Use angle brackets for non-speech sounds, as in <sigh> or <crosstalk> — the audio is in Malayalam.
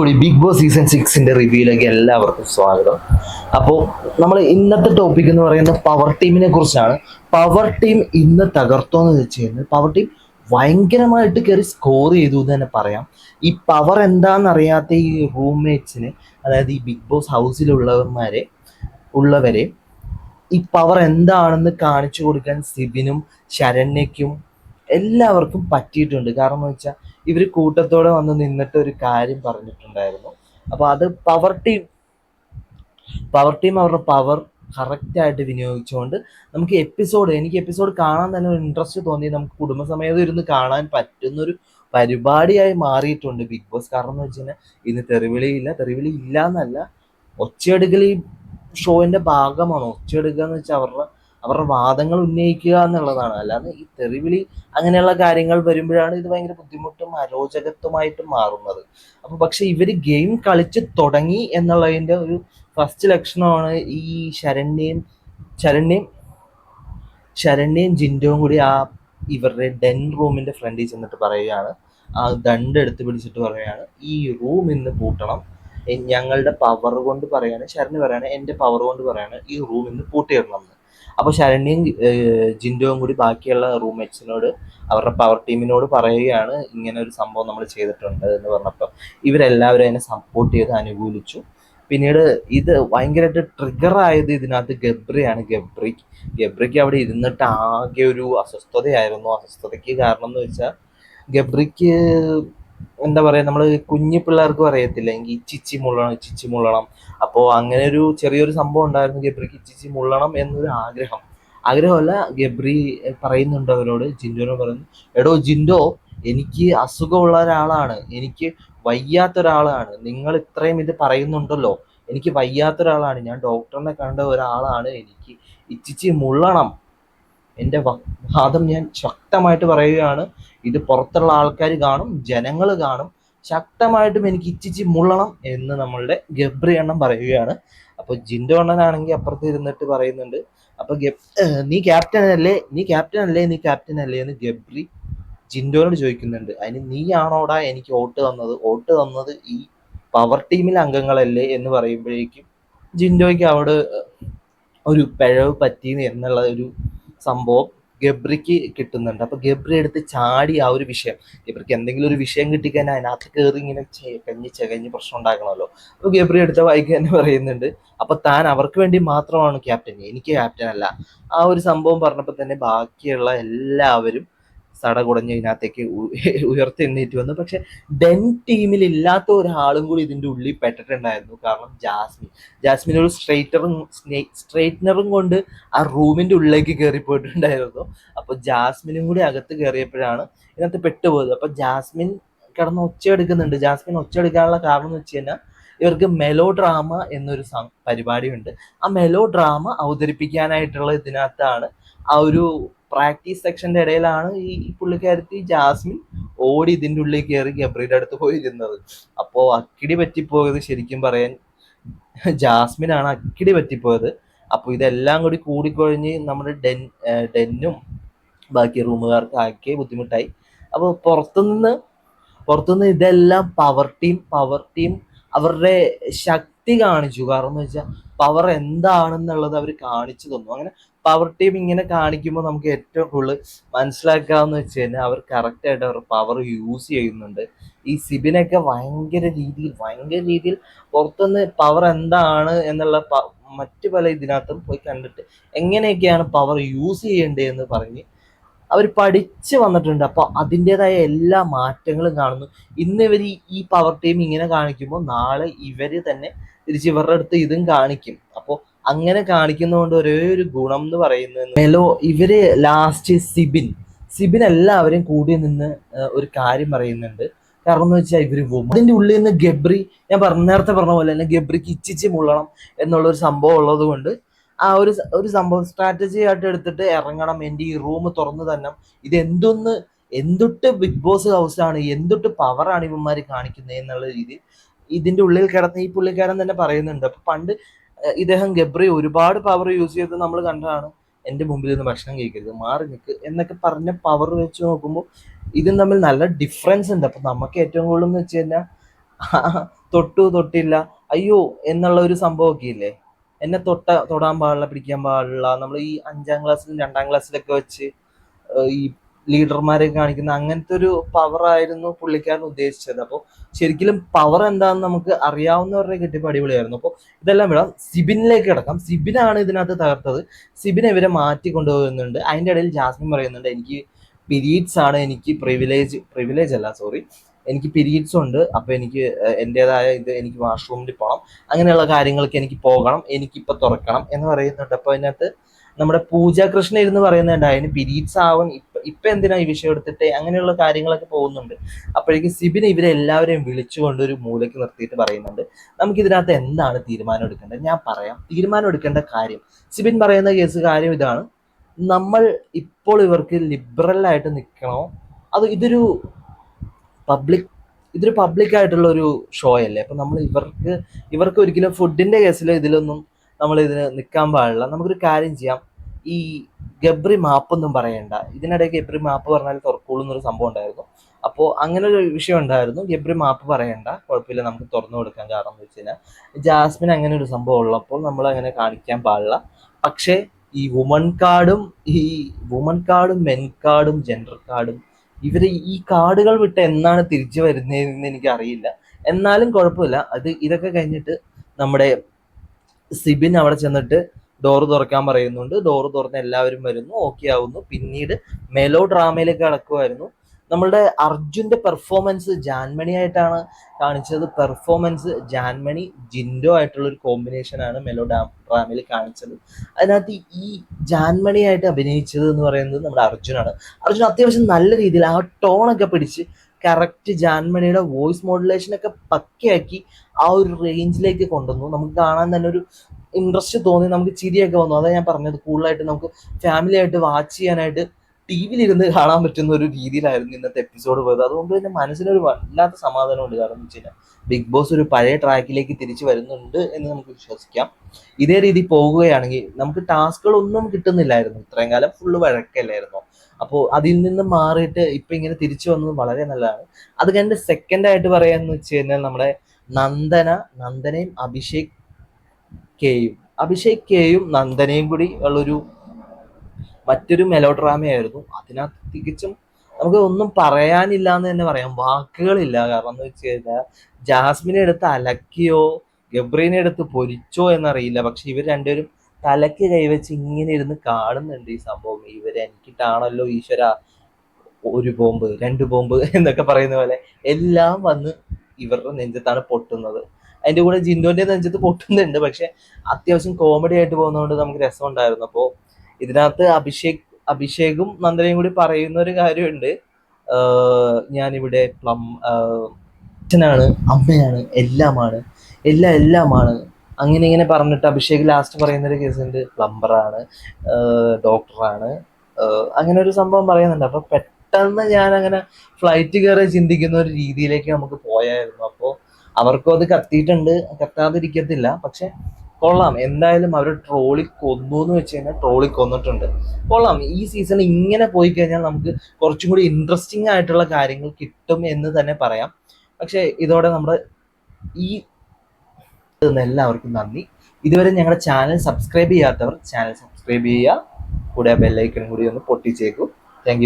ബിഗ് ബോസ് സീസൺ സിക്സിന്റെ റിവ്യൂയിലേക്ക് എല്ലാവർക്കും സ്വാഗതം. അപ്പോൾ നമ്മൾ ഇന്നത്തെ ടോപ്പിക് എന്ന് പറയുന്നത് പവർ ടീമിനെ കുറിച്ചാണ്. പവർ ടീം ഇന്ന് തകർത്തോന്ന് വെച്ച് കഴിഞ്ഞാൽ പവർ ടീം ഭയങ്കരമായിട്ട് കയറി സ്കോർ ചെയ്തു എന്ന് തന്നെ പറയാം. ഈ പവർ എന്താണെന്നറിയാത്ത ഈ റൂംമേറ്റ്സിന് അതായത് ഈ ബിഗ് ബോസ് ഹൗസിലുള്ളവന്മാരെ ഉള്ളവരെ ഈ പവർ എന്താണെന്ന് കാണിച്ചു കൊടുക്കാൻ സിബിനും ശരണ്യയ്ക്കും എല്ലാവർക്കും പറ്റിയിട്ടുണ്ട്. കാരണം എന്ന് വെച്ചാൽ ഇവർ കൂട്ടത്തോടെ വന്ന് നിന്നിട്ട് ഒരു കാര്യം പറഞ്ഞിട്ടുണ്ടായിരുന്നു. അപ്പോൾ അത് പവർ ടീം പവർ ടീം അവരുടെ പവർ കറക്റ്റായിട്ട് വിനിയോഗിച്ചുകൊണ്ട് നമുക്ക് എപ്പിസോഡ് എനിക്ക് എപ്പിസോഡ് കാണാൻ തന്നെ ഒരു ഇൻട്രസ്റ്റ് തോന്നി. നമുക്ക് കുടുംബസമേതം ഇരുന്ന് കാണാൻ പറ്റുന്നൊരു പരിപാടിയായി മാറിയിട്ടുണ്ട് ബിഗ് ബോസ് കാരണം എന്ന് വെച്ച് ഇന്ന് തെറിവിളിയില്ല തെറിവിളി ഇല്ല. എന്നല്ല ഒച്ചയെടുക്കൽ ഈ ഷോയിന്റെ ഭാഗമാണ്? ഒച്ചയെടുക്കുക എന്ന് വെച്ചാൽ അവരുടെ അവരുടെ വാദങ്ങൾ ഉന്നയിക്കുക എന്നുള്ളതാണ്. അല്ലാതെ ഈ തെറിവിളി അങ്ങനെയുള്ള കാര്യങ്ങൾ വരുമ്പോഴാണ് ഇത് ഭയങ്കര ബുദ്ധിമുട്ടും അരോചകത്വമായിട്ടും മാറുന്നത്. അപ്പൊ പക്ഷെ ഇവർ ഗെയിം കളിച്ച് തുടങ്ങി എന്നുള്ളതിന്റെ ഒരു ഫസ്റ്റ് ലക്ഷണമാണ് ഈ ശരണ്യയും ശരണ്യയും ശരണ്യയും ജിൻഡോം കൂടി ആ ഇവരുടെ ഡെൻ റൂമിന്റെ ഫ്രണ്ടിൽ ചെന്നിട്ട് പറയുകയാണ്. ആ ദണ്ട് എടുത്ത് പിടിച്ചിട്ട് പറയുകയാണ്. ഈ റൂം ഇന്ന് പൂട്ടണം. ഞങ്ങളുടെ പവർ കൊണ്ട് പറയാണ്. ശരണ്യ പറയാണ് എന്റെ പവർ കൊണ്ട് പറയാണ് ഈ റൂം ഇന്ന് പൂട്ടിയിടണം എന്ന്. അപ്പൊ ശരണ്യയും ഏഹ്, ജിൻഡോയും കൂടി ബാക്കിയുള്ള റൂംമേറ്റ്സിനോട് അവരുടെ പവർ ടീമിനോട് പറയുകയാണ് ഇങ്ങനെ ഒരു സംഭവം നമ്മൾ ചെയ്തിട്ടുണ്ട് എന്ന് പറഞ്ഞപ്പോൾ ഇവരെല്ലാവരും അതിനെ സപ്പോർട്ട് ചെയ്ത് അനുകൂലിച്ചു. പിന്നീട് ഇത് ഭയങ്കരമായിട്ട് ട്രിഗർ ആയത് ഇതിനകത്ത് ഗബ്രിയാണ്. ഗബ്രി ഗബ്രിക്ക് അവിടെ ഇരുന്നിട്ട് ആകെ ഒരു അസ്വസ്ഥതയായിരുന്നു. അസ്വസ്ഥതയ്ക്ക് കാരണം എന്ന് വെച്ചാൽ ഗബ്രിക്ക് എന്താ പറയാ നമ്മൾ കുഞ്ഞു പിള്ളേർക്ക് പറയത്തില്ല എങ്കിൽ ഇച്ചിച്ചി മുള്ളണം ഇച്ചിച്ചി മുള്ളണം. അപ്പോൾ അങ്ങനെ ഒരു ചെറിയൊരു സംഭവം ഉണ്ടായിരുന്നു ഗബ്രിക്ക് ഇച്ചിച്ചി മുള്ളണം എന്നൊരു ആഗ്രഹം. ആഗ്രഹമല്ല ഗബ്രി പറയുന്നുണ്ട് അവരോട് ജിൻഡോനോട് പറയുന്നു എടോ ജിൻഡോ എനിക്ക് അസുഖമുള്ള ഒരാളാണ് എനിക്ക് വയ്യാത്ത ഒരാളാണ് നിങ്ങൾ ഇത്രയും ഇത് പറയുന്നുണ്ടല്ലോ എനിക്ക് വയ്യാത്ത ഒരാളാണ് ഞാൻ ഡോക്ടറിനെ കണ്ട ഒരാളാണ് എനിക്ക് ഇച്ചിച്ചി മുള്ളണം. എന്റെ വാദം ഞാൻ ശക്തമായിട്ട് പറയുകയാണ്. ഇത് പുറത്തുള്ള ആൾക്കാർ കാണും ജനങ്ങൾ കാണും. ശക്തമായിട്ടും എനിക്ക് ഇച്ചിച്ച് മുള്ളണം എന്ന് നമ്മളുടെ ഗബ്രി എണ്ണം പറയുകയാണ്. അപ്പോൾ ജിൻഡോ അണ്ണനാണെങ്കിൽ അപ്പുറത്ത് ഇരുന്നിട്ട് പറയുന്നുണ്ട്. അപ്പോൾ നീ ക്യാപ്റ്റൻ അല്ലേ? നീ ക്യാപ്റ്റൻ അല്ലേ? നീ ക്യാപ്റ്റൻ അല്ലേ എന്ന് ഗബ്രി ജിൻഡോനോട് ചോദിക്കുന്നുണ്ട്. അതിന് നീയാണോടാ എനിക്ക് വോട്ട് തന്നത്? വോട്ട് തന്നത് ഈ പവർ ടീമിലെ അംഗങ്ങളല്ലേ എന്ന് പറയുമ്പോഴേക്കും ജിൻഡോയ്ക്ക് അവിടെ ഒരു പിഴവ് പറ്റി എന്നുള്ള ഒരു സംഭവം ഗബ്രിക്ക് കിട്ടുന്നുണ്ട്. അപ്പൊ ഗബ്രി എടുത്ത് ചാടി ആ ഒരു വിഷയം. ഗബ്രിക്ക് എന്തെങ്കിലും ഒരു വിഷയം കിട്ടിക്കഴിഞ്ഞാൽ അതിനകത്ത് കയറി ഇങ്ങനെ ചെകഞ്ഞ് ചെകഞ്ഞ് പ്രശ്നം ഉണ്ടാക്കണമല്ലോ. അപ്പൊ ഗബ്രി എടുത്ത വായിക്ക് തന്നെ പറയുന്നുണ്ട്. അപ്പൊ താൻ അവർക്ക് വേണ്ടി മാത്രമാണ് ക്യാപ്റ്റൻ. എനിക്ക് ക്യാപ്റ്റൻ അല്ല. ആ ഒരു സംഭവം പറഞ്ഞപ്പോൾ തന്നെ ബാക്കിയുള്ള എല്ലാവരും സടകുടഞ്ഞ് ഇതിനകത്തേക്ക് ഉ- <laughs> ഉയർത്തെഴുന്നേറ്റ് വന്നു. പക്ഷെ ഡെൻ ടീമിൽ ഇല്ലാത്ത ഒരാളും കൂടി ഇതിന്റെ ഉള്ളിൽ പെട്ടിട്ടുണ്ടായിരുന്നു. കാരണം ജാസ്മിൻ. ജാസ്മിൻ ഒരു സ്ട്രൈറ്ററും സ്ട്രൈറ്റ്നറും കൊണ്ട് ആ റൂമിന്റെ ഉള്ളിലേക്ക് കയറി പോയിട്ടുണ്ടായിരുന്നു അപ്പൊ ജാസ്മിനും കൂടി അകത്ത് കയറിയപ്പോഴാണ് ഇതിനകത്ത് പെട്ടുപോയത്. അപ്പൊ ജാസ്മിൻ കിടന്ന് ഒച്ചയെടുക്കുന്നുണ്ട് ജാസ്മിൻ ഒച്ചയെടുക്കാനുള്ള കാരണം എന്ന് വെച്ച് കഴിഞ്ഞാൽ ഇവർക്ക് മെലോ ഡ്രാമ എന്നൊരു പരിപാടിയുണ്ട്. ആ മെലോ ഡ്രാമ അവതരിപ്പിക്കാനായിട്ടുള്ള ഇതിനകത്താണ് ആ ഒരു പ്രാക്ടീസ് സെക്ഷന്റെ ഇടയിലാണ് ഈ പുള്ളിക്കാരത്തി ജാസ്മിൻ ഓടി ഇതിന്റെ ഉള്ളിൽ കയറി ഗബ്രിയുടെ അടുത്ത് പോയിരുന്നത്. അപ്പോ അക്കിടി പറ്റിപ്പോയത് ശരിക്കും പറയാൻ ജാസ്മിനാണ് അക്കിടി പറ്റിപ്പോയത്. അപ്പൊ ഇതെല്ലാം കൂടി കൂടിക്കൊഴിഞ്ഞ് നമ്മുടെ ഡെൻ ഡെന്നും ബാക്കി റൂമുകാർക്ക് ആക്കിയ ബുദ്ധിമുട്ടായി. അപ്പോൾ പുറത്തുനിന്ന് പുറത്തുനിന്ന് ഇതെല്ലാം പവർ ടീം പവർ ടീം അവരുടെ ശക്തി കാണിച്ചു. കാരണം എന്ന് വെച്ചാൽ പവർ എന്താണെന്നുള്ളത് അവർ കാണിച്ചു തന്നു. അങ്ങനെ പവർ ടീം ഇങ്ങനെ കാണിക്കുമ്പോൾ നമുക്ക് ഏറ്റവും കൂടുതൽ മനസ്സിലാക്കാന്ന് വെച്ച് കഴിഞ്ഞാൽ അവർ കറക്റ്റ് അവർ പവർ യൂസ് ചെയ്യുന്നുണ്ട്. ഈ സിബിനൊക്കെ ഭയങ്കര രീതിയിൽ ഭയങ്കര രീതിയിൽ പുറത്തുനിന്ന് പവർ എന്താണ് എന്നുള്ള മറ്റു പല ഇതിനകത്തും പോയി കണ്ടിട്ട് എങ്ങനെയൊക്കെയാണ് പവർ യൂസ് ചെയ്യേണ്ടതെന്ന് പറഞ്ഞ് അവർ പഠിച്ച് വന്നിട്ടുണ്ട്. അപ്പോൾ അതിന്റെതായ എല്ലാ മാറ്റങ്ങളും കാണുന്നു. ഇന്ന് ഇവർ ഈ പവർ ടീം ഇങ്ങനെ കാണിക്കുമ്പോൾ നാളെ ഇവർ തന്നെ തിരിച്ച് ഇവരുടെ അടുത്ത് ഇതും കാണിക്കും. അപ്പോൾ അങ്ങനെ കാണിക്കുന്നതുകൊണ്ട് ഒരേ ഒരു ഗുണം എന്ന് പറയുന്നത് മെലോ ഇവർ ലാസ്റ്റ് സിബിൻ. സിബിൻ എല്ലാവരും കൂടി നിന്ന് ഒരു കാര്യം പറയുന്നുണ്ട്. കാരണം എന്ന് വെച്ചാൽ ഇവർ പോകും അതിന്റെ ഉള്ളിൽ നിന്ന് ഗബ്രി ഞാൻ പറഞ്ഞ നേരത്തെ പറഞ്ഞ പോലെ തന്നെ ഗബ്രിക്ക് ഇച്ചിച്ച് മുള്ളണം എന്നുള്ള ഒരു സംഭവം ഉള്ളത് കൊണ്ട് ആ ഒരു ഒരു സംഭവം സ്ട്രാറ്റജി ആയിട്ട് എടുത്തിട്ട് ഇറങ്ങണം. എന്റെ ഈ റൂം തുറന്നു തന്നെ ഇത് എന്തൊന്ന് എന്തൊട്ട് ബിഗ് ബോസ് ഹൗസ് ആണ് എന്തൊട്ട് പവറാണ് ഇവന്മാർ കാണിക്കുന്നത് എന്നുള്ള രീതിയിൽ ഇതിന്റെ ഉള്ളിൽ കിടന്ന് ഈ പുള്ളിക്കാരൻ തന്നെ പറയുന്നുണ്ട്. അപ്പൊ പണ്ട് ഇദ്ദേഹം ഗബ്രി ഒരുപാട് പവർ യൂസ് ചെയ്ത് നമ്മൾ കണ്ടതാണ്. എന്റെ മുമ്പിൽ നിന്ന് ഭക്ഷണം കഴിക്കരുത് മാറി നിൽക്ക് എന്നൊക്കെ പറഞ്ഞ പവർ വെച്ച് നോക്കുമ്പോൾ ഇതും തമ്മിൽ നല്ല ഡിഫറൻസ് ഉണ്ട്. അപ്പൊ നമുക്ക് ഏറ്റവും കൂടുതൽ എന്ന് വെച്ച് കഴിഞ്ഞാൽ <laughs> തൊട്ടു തൊട്ടില്ല അയ്യോ എന്നുള്ള ഒരു സംഭവമൊക്കെ ഇല്ലേ? എന്നെ തൊട്ട തൊടാൻ പാടില്ല പിടിക്കാൻ പാടില്ല. നമ്മൾ ഈ അഞ്ചാം ക്ലാസ്സിലും രണ്ടാം ക്ലാസ്സിലൊക്കെ വെച്ച് ഈ ലീഡർമാരെ കാണിക്കുന്ന അങ്ങനത്തെ ഒരു പവർ ആയിരുന്നു പുള്ളിക്കാരൻ ഉദ്ദേശിച്ചത്. അപ്പോൾ ശരിക്കും പവർ എന്താണെന്ന് നമുക്ക് അറിയാവുന്നവരുടെ കിട്ടിയപ്പോൾ അടിപൊളിയായിരുന്നു. അപ്പോൾ ഇതെല്ലാം വേണം സിബിനിലേക്ക് കിടക്കാം. സിബിനാണ് ഇതിനകത്ത് തകർത്തത്. സിബിൻ ഇവരെ മാറ്റി കൊണ്ടുപോകുന്നുണ്ട്. അതിന്റെ ഇടയിൽ ജാസ്മിൻ പറയുന്നുണ്ട് എനിക്ക് പിരീഡ്സ് ആണ് എനിക്ക് പ്രിവിലേജ് പ്രിവിലേജ് അല്ല സോറി എനിക്ക് പിരീഡ്സ് ഉണ്ട്. അപ്പോൾ എനിക്ക് എന്റേതായ ഇത് എനിക്ക് വാഷ്റൂമിൽ പോകണം അങ്ങനെയുള്ള കാര്യങ്ങൾക്ക് എനിക്ക് പോകണം. എനിക്കിപ്പോൾ തുറക്കണം എന്ന് പറയുന്നുണ്ട്. അപ്പോൾ അതിനകത്ത് നമ്മുടെ പൂജ കൃഷ്ണ ഇരുന്ന് പറയുന്നുണ്ട് അതിന് പിരീഡ്സ് ആവും. ഇപ്പൊ എന്തിനാ ഈ വിഷയം എടുത്തിട്ട് അങ്ങനെയുള്ള കാര്യങ്ങളൊക്കെ പോകുന്നുണ്ട്. അപ്പോഴേക്കും സിബിനെ ഇവരെ എല്ലാവരെയും വിളിച്ചുകൊണ്ട് ഒരു മൂലയ്ക്ക് നിർത്തിയിട്ട് പറയുന്നുണ്ട്. നമുക്ക് ഇതിനകത്ത് എന്താണ് തീരുമാനം എടുക്കേണ്ടത്? ഞാൻ പറയാം. തീരുമാനം എടുക്കേണ്ട കാര്യം. സിബിൻ പറയുന്ന കേസ് കാര്യം ഇതാണ്. നമ്മൾ ഇപ്പോൾ ഇവർക്ക് ലിബറൽ ആയിട്ട് നിൽക്കണോ? അത് ഇതൊരു പബ്ലിക് ഇതൊരു പബ്ലിക് ആയിട്ടുള്ള ഒരു ഷോ അല്ലേ? അപ്പം നമ്മൾ ഇവർക്ക് ഇവർക്ക് ഒരിക്കലും ഫുഡിന്റെ കേസിൽ ഇതിലൊന്നും നമ്മൾ ഇതിന് നിൽക്കാൻ പാടില്ല. നമുക്കൊരു കാര്യം ചെയ്യാം. ഈ ഗബ്രി മാപ്പ് ഒന്നും പറയണ്ട. ഇതിനിടെ ഗബ്രി മാപ്പ് പറഞ്ഞാൽ തുറക്കുള്ളൂ എന്നൊരു സംഭവം ഉണ്ടായിരുന്നു. അപ്പോൾ അങ്ങനെ ഒരു വിഷയം ഉണ്ടായിരുന്നു. ഗബ്രി മാപ്പ് പറയണ്ട. കുഴപ്പമില്ല നമുക്ക് തുറന്നു കൊടുക്കാൻ കാരണം എന്ന് വെച്ച് കഴിഞ്ഞാൽ. ജാസ്മിൻ അങ്ങനെ ഒരു സംഭവം ഉള്ളപ്പോൾ നമ്മൾ അങ്ങനെ കാണിക്കാൻ പാടില്ല. പക്ഷേ ഈ വുമൺ കാർഡും ഈ വുമൺ കാർഡും മെൻ കാർഡും ജെൻഡർ കാർഡും ഇവർ ഈ കാർഡുകൾ വിട്ട് എന്നാണ് തിരിച്ചു വരുന്നതെന്ന് എനിക്ക് അറിയില്ല. എന്നാലും കുഴപ്പമില്ല. അത് ഇതൊക്കെ കഴിഞ്ഞിട്ട് നമ്മുടെ സിബിൻ അവിടെ ചെന്നിട്ട് ഡോറ് തുറക്കാൻ പറയുന്നുണ്ട്. ഡോറ് തുറന്ന് എല്ലാവരും വരുന്നു. ഓക്കെ ആവുന്നു. പിന്നീട് മെലോ ഡ്രാമയിലേക്ക് കടക്കുമായിരുന്നു നമ്മളുടെ അർജുന്റെ പെർഫോമൻസ് ജാൻമണി ആയിട്ടാണ് കാണിച്ചത്. പെർഫോമൻസ് ജാൻമണി ജിൻഡോ ആയിട്ടുള്ള ഒരു കോമ്പിനേഷൻ ആണ് മെലോ ഡ്രാമയിൽ കാണിച്ചത്. അതിനകത്ത് ഈ ജാൻമണി ആയിട്ട് അഭിനയിച്ചത് എന്ന് പറയുന്നത് നമ്മുടെ അർജുനാണ്. അർജുൻ അത്യാവശ്യം നല്ല രീതിയിൽ ആ ടോണൊക്കെ പിടിച്ച് കറക്റ്റ് ജാൻമണിയുടെ വോയിസ് മോഡുലേഷൻ ഒക്കെ പക്കയാക്കി ആ ഒരു റേഞ്ചിലേക്ക് കൊണ്ടുവന്നു. നമുക്ക് കാണാൻ തന്നെ ഒരു ഇൻട്രസ്റ്റ് തോന്നി നമുക്ക് ചിരിയൊക്കെ വന്നു. അതാ ഞാൻ പറഞ്ഞത്. കൂടുതലായിട്ട് നമുക്ക് ഫാമിലി ആയിട്ട് വാച്ച് ചെയ്യാനായിട്ട് ടി വിയിലിരുന്ന് കാണാൻ പറ്റുന്ന ഒരു രീതിയിലായിരുന്നു ഇന്നത്തെ എപ്പിസോഡ് പോയത്. അതുകൊണ്ട് തന്നെ മനസ്സിനൊരു വല്ലാത്ത സമാധാനമുണ്ട്. കാരണം എന്ന് വെച്ച് കഴിഞ്ഞാൽ ബിഗ് ബോസ് ഒരു പഴയ ട്രാക്കിലേക്ക് തിരിച്ചു വരുന്നുണ്ട് എന്ന് നമുക്ക് വിശ്വസിക്കാം. ഇതേ രീതി പോവുകയാണെങ്കിൽ നമുക്ക് ടാസ്കുകളൊന്നും കിട്ടുന്നില്ലായിരുന്നു. ഇത്രയും കാലം ഫുള്ള് വഴക്കല്ലായിരുന്നു. അപ്പോൾ അതിൽ നിന്ന് മാറിയിട്ട് ഇപ്പൊ ഇങ്ങനെ തിരിച്ചു വന്നത് വളരെ നല്ലതാണ്. അത് കഴിഞ്ഞ് സെക്കൻഡ് ആയിട്ട് പറയാന്ന് വെച്ച് കഴിഞ്ഞാൽ നമ്മുടെ നന്ദന നന്ദനയും അഭിഷേക് കെയും. അഭിഷേക് കെയും നന്ദനയും കൂടി ഉള്ളൊരു മറ്റൊരു മെലോ ഡ്രാമയായിരുന്നു അതിനകത്ത് തികച്ചും നമുക്ക് ഒന്നും പറയാനില്ല എന്ന് തന്നെ പറയാം. വാക്കുകളില്ല. കാരണം എന്ന് വെച്ച് കഴിഞ്ഞാൽ ജാസ്മിനെ എടുത്ത് അലക്കിയോ ഗബ്രീനെ എടുത്ത് പൊരിച്ചോ എന്നറിയില്ല. പക്ഷെ ഇവർ രണ്ടുപേരും തലക്ക് കൈവച്ച് ഇങ്ങനെ ഇരുന്ന് കാണുന്നുണ്ട് ഈ സംഭവം. ഇവർ എനിക്കിട്ടാണല്ലോ ഈശ്വര ഒരു ബോംബ് രണ്ട് ബോംബ് എന്നൊക്കെ പറയുന്ന പോലെ എല്ലാം വന്ന് ഇവരുടെ നെഞ്ചത്താണ് പൊട്ടുന്നത്. അതിന്റെ കൂടെ ജിൻഡോന്റെ നെഞ്ചത്ത് പൊട്ടുന്നുണ്ട്. പക്ഷെ അത്യാവശ്യം കോമഡി ആയിട്ട് പോകുന്നതുകൊണ്ട് നമുക്ക് രസമുണ്ടായിരുന്നു. അപ്പോൾ ഇതിനകത്ത് അഭിഷേക് അഭിഷേകും നന്ദനയും കൂടി പറയുന്ന ഒരു കാര്യമുണ്ട് ഞാനിവിടെ പ്ലം അച്ഛനാണ് അമ്മയാണ് എല്ലാമാണ് എല്ലാം എല്ലാമാണ്. അങ്ങനെ ഇങ്ങനെ പറഞ്ഞിട്ട് അഭിഷേക് ലാസ്റ്റ് പറയുന്ന ഒരു കേസുണ്ട് പ്ലംബറാണ് ഡോക്ടറാണ് അങ്ങനെ ഒരു സംഭവം പറയുന്നുണ്ട്. അപ്പൊ പെട്ടെന്ന് ഞാൻ അങ്ങനെ ഫ്ലൈറ്റ് കയറി ചിന്തിക്കുന്ന ഒരു രീതിയിലേക്ക് നമുക്ക് പോയായിരുന്നു. അപ്പോൾ അവർക്കും അത് കത്തിയിട്ടുണ്ട്. കത്താതിരിക്കത്തില്ല. പക്ഷെ കൊള്ളാം. എന്തായാലും അവർ ട്രോളി കൊന്നു എന്ന് വെച്ച് കഴിഞ്ഞാൽ ട്രോളി കൊന്നിട്ടുണ്ട്. കൊള്ളാം. ഈ സീസൺ ഇങ്ങനെ പോയി കഴിഞ്ഞാൽ നമുക്ക് കുറച്ചും കൂടി ഇൻട്രസ്റ്റിംഗ് ആയിട്ടുള്ള കാര്യങ്ങൾ കിട്ടും എന്ന് തന്നെ പറയാം. പക്ഷേ ഇതോടെ നമ്മുടെ ഈ എല്ലാവർക്കും നന്ദി. ഇതുവരെ ഞങ്ങളുടെ ചാനൽ സബ്സ്ക്രൈബ് ചെയ്യാത്തവർ ചാനൽ സബ്സ്ക്രൈബ് ചെയ്യുക. കൂടെ ബെല്ലൈക്കൺ കൂടി ഒന്ന് പൊട്ടിച്ചേക്കും. താങ്ക്